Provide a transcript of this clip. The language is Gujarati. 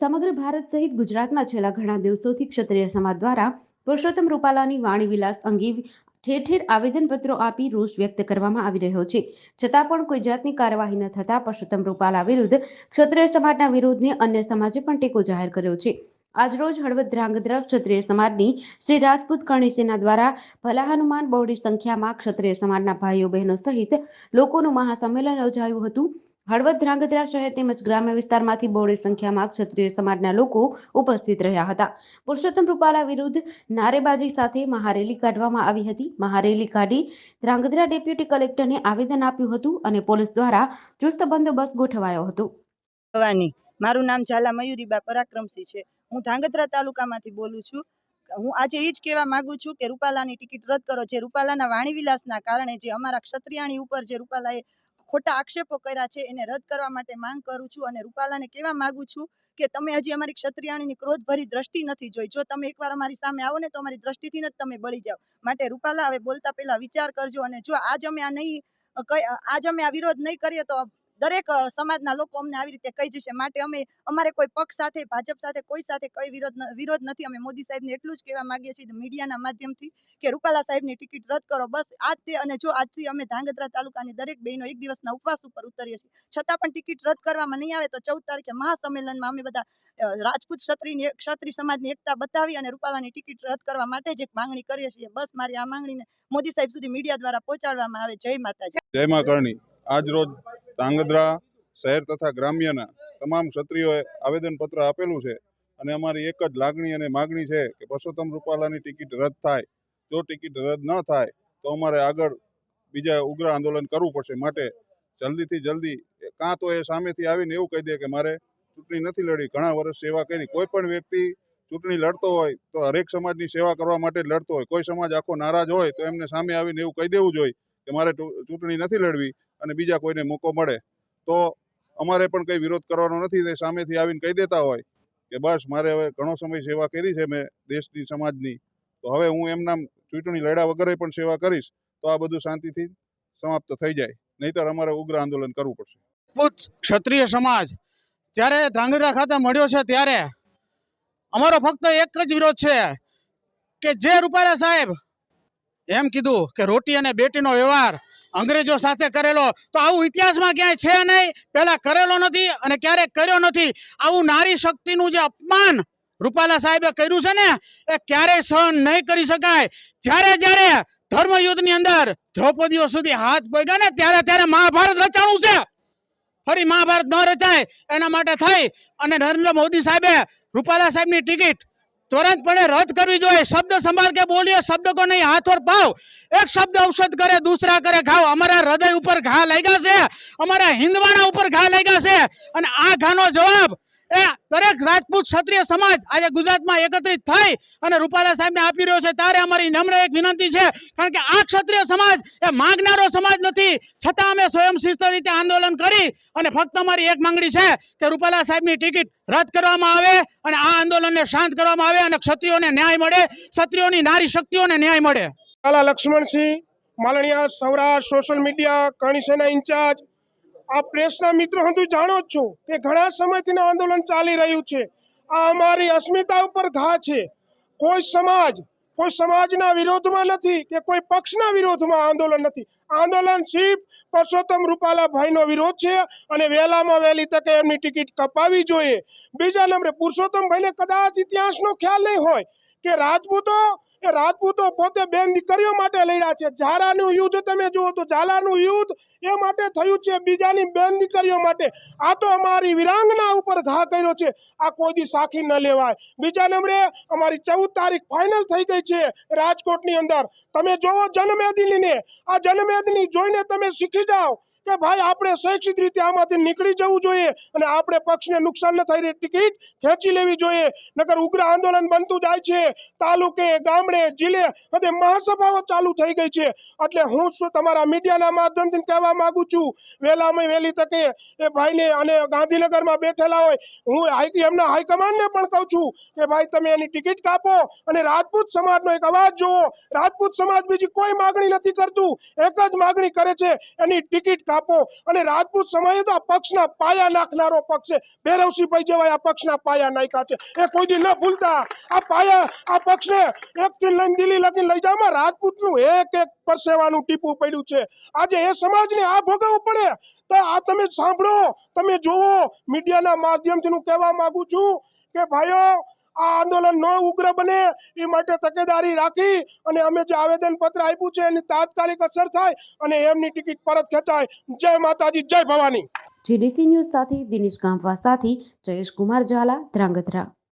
સમગ્ર ભારત સહિત ગુજરાતમાં છેલ્લા ઘણા દિવસોથી ક્ષત્રિય સમાજ દ્વારા પુરુષોત્તમ રૂપાલાની વાણી વિલાસ અંગે ઠેર ઠેર આવેદનપત્રો આપી રોષ વ્યક્ત કરવામાં આવી રહ્યો છે. છતાં પણ કોઈ જાતની કાર્યવાહી ન થતા પુરુષોત્તમ રૂપાલા વિરુદ્ધ ક્ષત્રિય સમાજના વિરોધને અન્ય સમાજે પણ ટેકો જાહેર કર્યો છે. આજરોજ હળવદ ધ્રાંગધ્રા ક્ષત્રિય સમાજની શ્રી રાજપૂત કરણી સેના દ્વારા ભલા હનુમાન બહોળી સંખ્યામાં ક્ષત્રિય સમાજના ભાઈઓ બહેનો સહિત લોકોનું મહાસંમેલન યોજાયું હતું. હળવદ ધ્રાંગધ્રા શહેર તેમજ ગ્રામ્ય વિસ્તારમાંથી બહોળી સંખ્યામાં ક્ષત્રિય સમાજના લોકો ઉપસ્થિત રહ્યા હતા. પુરુષોત્તમ રૂપાલા વિરુદ્ધ નારેબાજી સાથે મહારેલી કાઢવામાં આવી હતી. મહારેલી કાઢી ધ્રાંગધ્રા ડેપ્યુટી કલેક્ટરને આવેદન આપ્યું હતું અને પોલીસ દ્વારા ચુસ્ત બંદોબસ્ત ગોઠવાયો હતો. મારું નામ ઝાલા મયુરીબા પરાક્રમસિંહ છે. હું ધ્રાંગધ્રા તાલુકામાંથી બોલું છું. હું આજે એ જ કહેવા માંગુ છું કે રૂપાલાની ટિકિટ રદ કરો. જે રૂપાલાના વાણી વિલાસના કારણે જે અમારા ક્ષત્રિયાણી ઉપર જે રૂપાલાએ ખોટા આક્ષેપો કર્યા છે, એને રદ કરવા માટે માંગ કરું છું અને રૂપાલાને કહેવા માંગુ છું કે તમે હજી અમારી ક્ષત્રિયાણીની ક્રોધભરી દ્રષ્ટિ નથી જોઈ. જો તમે એકવાર અમારી સામે આવો ને તો અમારી દ્રષ્ટિથી જ તમે બળી જાઓ. માટે રૂપાલા, હવે બોલતા પહેલા વિચાર કરજો અને જો આજ અમે આ નહીં આજ અમે આ વિરોધ નહીં કરીએ તો દરેક સમાજના લોકો અમને આવી રીતે કહી જશે. માટે અમે, અમારે કોઈ પક્ષ સાથે, ભાજપ સાથે, કોઈ સાથે કઈ વિરોધ વિરોધ નથી. અમે મોદી સાહેબને એટલું જ કહેવા માંગીએ છીએ મીડિયાના માધ્યમથી કે રૂપાલા સાહેબની ટિકિટ રદ કરો. બસ આજ અને જો આજથી અમે ધાંગધ્રા તાલુકાની દરેક બહેનો એક દિવસના ઉપવાસ ઉપર ઉતરીએ છીએ. છતાં પણ ટિકિટ રદ કરવામાં નહીં આવે તો ચૌદ તારીખે મહાસંમેલનમાં અમે બધા રાજપૂત ક્ષત્રિયની ક્ષત્રિય સમાજની એકતા બતાવી અને રૂપાલાની ટિકિટ રદ કરવા માટે જ એક માંગણી કરીએ છીએ. બસ મારી આ માંગણીને મોદી સાહેબ સુધી મીડિયા દ્વારા પહોંચાડવામાં આવે. જય માતાજી. જય મા આજ રોજ ધાંગધ્રા શહેર તથા ગ્રામ્યના તમામ ક્ષત્રિયોએ આવેદનપત્ર આપેલું છે અને અમારી એક જ લાગણી અને માગણી છે કે પરસોત્તમ રૂપાલાની ટિકિટ રદ થાય. જો ટિકિટ રદ ન થાય, તો અમારે આગળ બીજા ઉગ્ર આંદોલન કરવું પડશે. માટે જલ્દીથી જલ્દી કાં તો એ સામેથી આવીને એવું કહી દે કે મારે ચૂંટણી નથી લડી, ઘણા વર્ષ સેવા કરી. કોઈ પણ વ્યક્તિ ચૂંટણી લડતો હોય, તો હરેક સમાજની સેવા કરવા માટે લડતો હોય. કોઈ સમાજ આખો નારાજ હોય, તો એમને સામે આવીને એવું કહી દેવું જોઈએ કે મારે ચૂંટણી નથી લડવી. અને બીજા કોઈને મોકો મળે, તો અમારે પણ કંઈ વિરોધ કરવાનો નથી. તે સામેથી આવીને કહી દેતા હોય કે બસ મારે હવે ઘણો સમય સેવા કરી છે મેં દેશની, સમાજની. તો હવે હું એમના ચૂંટણી લડ્યા વગર પણ સેવા કરીશ, તો આ બધું શાંતિથી સમાપ્ત થઈ જાય. નહીતર અમારે ઉગ્ર આંદોલન કરવું પડશે. રાજપૂત ક્ષત્રિય સમાજ, જ્યારે ધ્રાંગધ્રા ખાતે મળ્યો છે ત્યારે અમારો ફક્ત એક જ વિરોધ છે કે જે રૂપાલા સાહેબ એમ કીધું કે રોટી અને બેટીનો વ્યવહાર અંગ્રેજો સાથે કરેલો, તો આવું ઇતિહાસમાં ક્યાંય છે નહીં. પહેલા કરેલો નથી અને ક્યારેક કર્યો નથી. આવું નારી શક્તિનું જે અપમાન રૂપાલા સાહેબે કર્યું છે ને, એ ક્યારેય સહન નહીં કરી શકાય. જ્યારે જ્યારે ધર્મયુદ્ધની અંદર દ્રૌપદીઓ સુધી હાથ પગ્યા ને, ત્યારે ત્યારે મહાભારત રચાણું છે. ફરી મહાભારત ન રચાય, એના માટે થઈ. અને નરેન્દ્ર મોદી સાહેબે રૂપાલા સાહેબની ટિકિટ ત્વરતપણે રદ કરવી જોઈએ. શબ્દ સંભાળ કે બોલીએ શબ્દ કો નહીં, હાથ ઓર પાવ. એક શબ્દ ઔષધ કરે, દૂસરા કરે, ઘાવ. અમારા હૃદય ઉપર ઘા લાગ્યા છે. અમારા હિંદવાણા ઉપર ઘા લાગ્યા છે. અને આ ઘાનો જવાબ એ, દરેક રાજપૂત ક્ષત્રિય સમાજ આજે ગુજરાતમાં એકત્રિત થઈ અને રૂપાલા સાહેબને આપી રહ્યો છે. ત્યારે અમારી નમ્ર એક વિનંતી છે, કારણ કે આ ક્ષત્રિય સમાજ એ માંગનારો સમાજ નથી. છતાં અમે સ્વયં શિસ્ત રીતે આંદોલન કરી અને ફક્ત અમારી એક માંગણી છે કે રૂપાલા સાહેબની ટિકિટ રદ કરવામાં આવે અને આ આંદોલનને શાંત કરવામાં આવે અને ક્ષત્રિયોને ન્યાય મળે, ક્ષત્રિયોની નારી શક્તિઓને ન્યાય મળે. Kala Laxmansinh, Malaniya Saurashtra social media Karni Sena in charge આ પ્રેસના મિત્રો હું જાણો જ છું કે ઘણા સમયથી આંદોલન ચાલી રહ્યું છે. આ અમારી અસ્મિતા ઉપર ઘા છે. કોઈ સમાજ, કોઈ સમાજના વિરોધમાં નથી કે કોઈ પક્ષના વિરોધમાં આંદોલન નથી. આંદોલન સિર્ફ પરસોત્તમ રૂપાલા ભાઈનો વિરોધ છે અને વહેલામાં વહેલી તકે એમની ટિકિટ કપાવી જોઈએ. બીજા નંબરે પુરુષોત્તમ ભાઈને કદાચ ઇતિહાસનો ખ્યાલ નહીં હોય કે રાજપૂતો એ રાજપૂતો પોતે બેન દીકરીઓ માટે લડ્યા છે. ઝારાનું યુદ્ધ તમે જુઓ તો ઝાલાનું યુદ્ધ એ માટે થયું છે બીજાની બેન દીકરીઓ માટે. આ તો અમારી વિરાંગના ઉપર ઘા કર્યો છે. આ કોઈ દી સાખી ન લેવાય. બીજા નંબરે અમારી ચૌદ તારીખ ફાઇનલ થઈ ગઈ છે રાજકોટની અંદર. તમે જોવો જનમેદનીને આ જનમેદની જોઈને તમે શીખી જાઓ. કે ભાઈ, આપણે શૈક્ષિક રીતે આમાંથી નીકળી જવું જોઈએ અને આપણે પક્ષને નુકસાન ન થાય ટિકિટ ખેંચી લેવી જોઈએ. નકર ઉગ્ર આંદોલન બનતું જાય છે. તાલુકે, ગામડે, જિલ્લે અને મહાસભાઓ ચાલુ થઈ ગઈ છે. એટલે હું તમારા મીડિયાના માધ્યમથી કહેવા માગું છું? વહેલામાં વહેલી તકે એ ભાઈને અને ગાંધીનગરમાં બેઠેલા હોય, હું એમના હાઈકમાન્ડને પણ કહું છું કે ભાઈ, તમે એની ટિકિટ કાપો અને રાજપૂત સમાજનો એક અવાજ જુઓ. રાજપૂત સમાજ બીજી કોઈ માગણી નથી કરતું. એક જ માગણી કરે છે, એની ટિકિટ આપો અને રાજપૂત સમાજે તો આ પક્ષના પાયા નાખનારો પક્ષ છે. ભૈરવસિંહભાઈ જેવા આ પક્ષના પાયા નાખ્યા છે. એ કોઈ ન ભૂલતા. આ પાયા, આ પક્ષને એકથી લઈને દિલ્હી લગી લઈ જવામાં રાજપૂતનું એક એક પરસેવાનું ટીપું પડ્યું છે. આજે એ સમાજને આ ભોગવવું પડે. તો આ તમે સાંભળો, તમે જોવો મીડિયાના માધ્યમથી હું કહેવા માંગુ છું કે ભાઈઓ આ આંદોલન ન ઉગ્ર બને એ માટે તકેદારી રાખી અને અમે જે આવેદન પત્ર આપ્યું છે એની તાત્કાલિક અસર થાય અને એમની ટિકિટ પરત ખેંચાય. જય માતાજી, જય ભવાની. જીડીસી ન્યૂઝ સાથે દિનેશ ગામવા સાથે જયેશ કુમાર ઝાલા ધ્રાંગધ્રા.